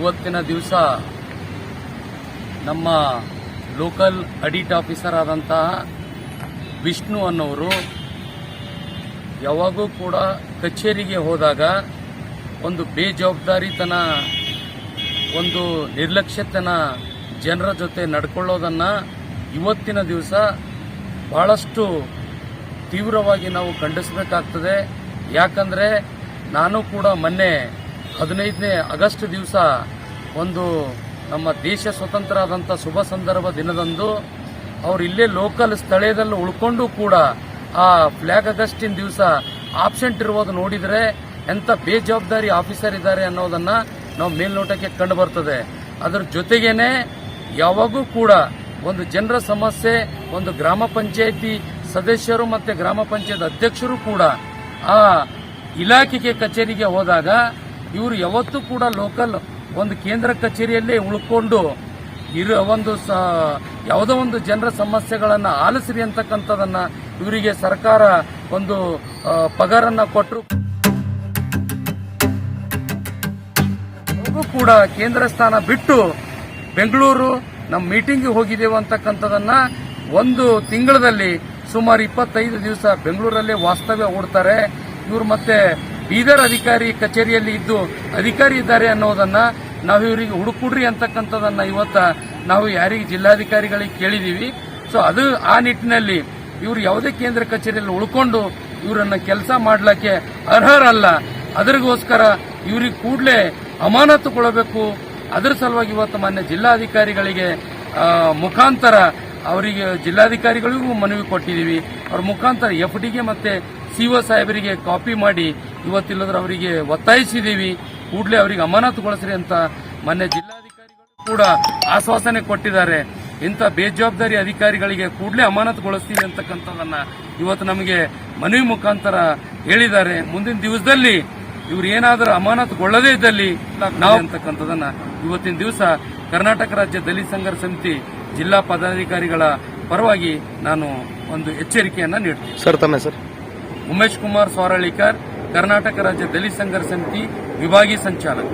ಇವತ್ತಿನ ದಿವಸ ನಮ್ಮ ಲೋಕಲ್ ಅಡಿಟ್ ಆಫೀಸರ್ ಆದಂತಹ ವಿಷ್ಣು ಅನ್ನೋರು ಯಾವಾಗೂ ಕೂಡ ಕಚೇರಿಗೆ ಹೋದಾಗ ಒಂದು ಬೇಜವಾಬ್ದಾರಿತನ, ಒಂದು ನಿರ್ಲಕ್ಷ್ಯತನ ಜನರ ಜೊತೆ ನಡ್ಕೊಳ್ಳೋದನ್ನು ಇವತ್ತಿನ ದಿವಸ ಬಹಳಷ್ಟು ತೀವ್ರವಾಗಿ ನಾವು ಖಂಡಿಸಬೇಕಾಗ್ತದೆ. ಯಾಕಂದರೆ ನಾನು ಕೂಡ ಮೊನ್ನೆ ಹದಿನೈದನೇ ಆಗಸ್ಟ್ ದಿವಸ ಒಂದು ನಮ್ಮ ದೇಶ ಸ್ವತಂತ್ರ ಆದಂಥ ಶುಭ ಸಂದರ್ಭ ದಿನದಂದು ಅವರು ಇಲ್ಲೇ ಲೋಕಲ್ ಸ್ಥಳೀಯದಲ್ಲಿ ಉಳ್ಕೊಂಡು ಕೂಡ ಆ ಫ್ಲಾಗ್ ಆಗಸ್ಟಿನ ದಿವಸ ಆಬ್ಸೆಂಟ್ ಇರುವುದು ನೋಡಿದರೆ ಎಂತ ಬೇಜವಾಬ್ದಾರಿ ಆಫೀಸರ್ ಇದ್ದಾರೆ ಅನ್ನೋದನ್ನು ನಾವು ಮೇಲ್ನೋಟಕ್ಕೆ ಕಂಡು ಬರ್ತದೆ. ಅದರ ಜೊತೆಗೇನೆ ಯಾವಾಗೂ ಕೂಡ ಒಂದು ಜನರ ಸಮಸ್ಯೆ, ಒಂದು ಗ್ರಾಮ ಪಂಚಾಯಿತಿ ಸದಸ್ಯರು ಮತ್ತು ಗ್ರಾಮ ಪಂಚಾಯತ್ ಅಧ್ಯಕ್ಷರು ಕೂಡ ಆ ಇಲಾಖೆಗೆ, ಕಚೇರಿಗೆ ಹೋದಾಗ ಇವರು ಯಾವತ್ತೂ ಕೂಡ ಲೋಕಲ್ ಒಂದು ಕೇಂದ್ರ ಕಚೇರಿಯಲ್ಲೇ ಉಳ್ಕೊಂಡು ಇರೋ ಒಂದು ಸ, ಯಾವುದೋ ಒಂದು ಜನರ ಸಮಸ್ಯೆಗಳನ್ನು ಆಲಿಸ್ರಿ ಅಂತಕ್ಕಂಥದನ್ನ ಇವರಿಗೆ ಸರ್ಕಾರ ಒಂದು ಪಗಾರನ್ನ ಕೊಟ್ಟರು ಕೂಡ ಕೇಂದ್ರ ಸ್ಥಾನ ಬಿಟ್ಟು ಬೆಂಗಳೂರು ನಮ್ಮ ಮೀಟಿಂಗ್ಗೆ ಹೋಗಿದ್ದೇವೆ ಅಂತಕ್ಕಂಥದನ್ನ ಒಂದು ತಿಂಗಳಲ್ಲಿ ಸುಮಾರು ಇಪ್ಪತ್ತೈದು ದಿವಸ ಬೆಂಗಳೂರಲ್ಲೇ ವಾಸ್ತವ್ಯ ಹೂಡ್ತಾರೆ. ಇವರು ಮತ್ತೆ ಬೀದರ್ ಅಧಿಕಾರಿ ಕಚೇರಿಯಲ್ಲಿ ಇದ್ದು ಅಧಿಕಾರಿ ಇದ್ದಾರೆ ಅನ್ನೋದನ್ನ ನಾವು ಇವರಿಗೆ ಹುಡುಕುಡ್ರಿ ಅಂತಕ್ಕಂಥದನ್ನ ಇವತ್ತ ನಾವು ಯಾರಿಗೆ ಜಿಲ್ಲಾಧಿಕಾರಿಗಳಿಗೆ ಕೇಳಿದೀವಿ. ಸೊ ಅದು ಆ ನಿಟ್ಟಿನಲ್ಲಿ ಇವರು ಯಾವುದೇ ಕೇಂದ್ರ ಕಚೇರಿಯಲ್ಲಿ ಉಳ್ಕೊಂಡು ಇವರನ್ನ ಕೆಲಸ ಮಾಡಲಿಕ್ಕೆ ಅರ್ಹರಲ್ಲ. ಅದರಿಗೋಸ್ಕರ ಇವ್ರಿಗೆ ಕೂಡಲೇ ಅಮಾನತು ಕೊಡಬೇಕು ಅದರ ಸಲುವಾಗಿ ಇವತ್ತು ಮಾನ್ಯ ಜಿಲ್ಲಾಧಿಕಾರಿಗಳಿಗೆ ಮುಖಾಂತರ ಅವರಿಗೆ ಜಿಲ್ಲಾಧಿಕಾರಿಗಳಿಗೂ ಮನವಿ ಕೊಟ್ಟಿದ್ದೀವಿ ಅವ್ರ ಮುಖಾಂತರ ಎಫ್ ಡಿಗೆ ಮತ್ತೆ ಸಿಒ ಸಾಹೇಬರಿಗೆ ಕಾಪಿ ಮಾಡಿ ಇವತ್ತಿಲ್ಲದ್ರೆ ಅವರಿಗೆ ಒತ್ತಾಯಿಸಿದ್ದೀವಿ. ಕೂಡಲೇ ಅವರಿಗೆ ಅಮಾನತುಗೊಳಿಸ್ರಿ ಅಂತ ಮೊನ್ನೆ ಜಿಲ್ಲಾಧಿಕಾರಿಗಳು ಕೂಡ ಆಶ್ವಾಸನೆ ಕೊಟ್ಟಿದ್ದಾರೆ. ಇಂಥ ಬೇಜವಾಬ್ದಾರಿ ಅಧಿಕಾರಿಗಳಿಗೆ ಕೂಡಲೇ ಅಮಾನತುಗೊಳಿಸ್ತೀವಿ ಅಂತಕ್ಕಂಥದನ್ನ ಇವತ್ತು ನಮಗೆ ಮನವಿ ಮುಖಾಂತರ ಹೇಳಿದ್ದಾರೆ. ಮುಂದಿನ ದಿವಸದಲ್ಲಿ ಇವ್ರು ಏನಾದರೂ ಅಮಾನತುಗೊಳ್ಳದೇ ಇದ್ದಲ್ಲಿ ನಾವು ಅಂತಕ್ಕಂಥದನ್ನ ಇವತ್ತಿನ ದಿವಸ ಕರ್ನಾಟಕ ರಾಜ್ಯ ದಲಿತ ಸಂಘರ್ಷ ಸಮಿತಿ ಜಿಲ್ಲಾ ಪದಾಧಿಕಾರಿಗಳ ಪರವಾಗಿ ನಾನು ಒಂದು ಎಚ್ಚರಿಕೆಯನ್ನ ನೀಡ್ತೀನಿ. ಸರ್ ತಮ್ಮ ಸರ್ ಉಮೇಶ್ ಕುಮಾರ್ ಸ್ವಾರಳಿಕರ್. ಕರ್ನಾಟಕ ರಾಜ್ಯ ದಲಿತ ಸಂಘರ್ಷ ಸಮಿತಿ ವಿಭಾಗೀಯ ಸಂಚಾಲಕ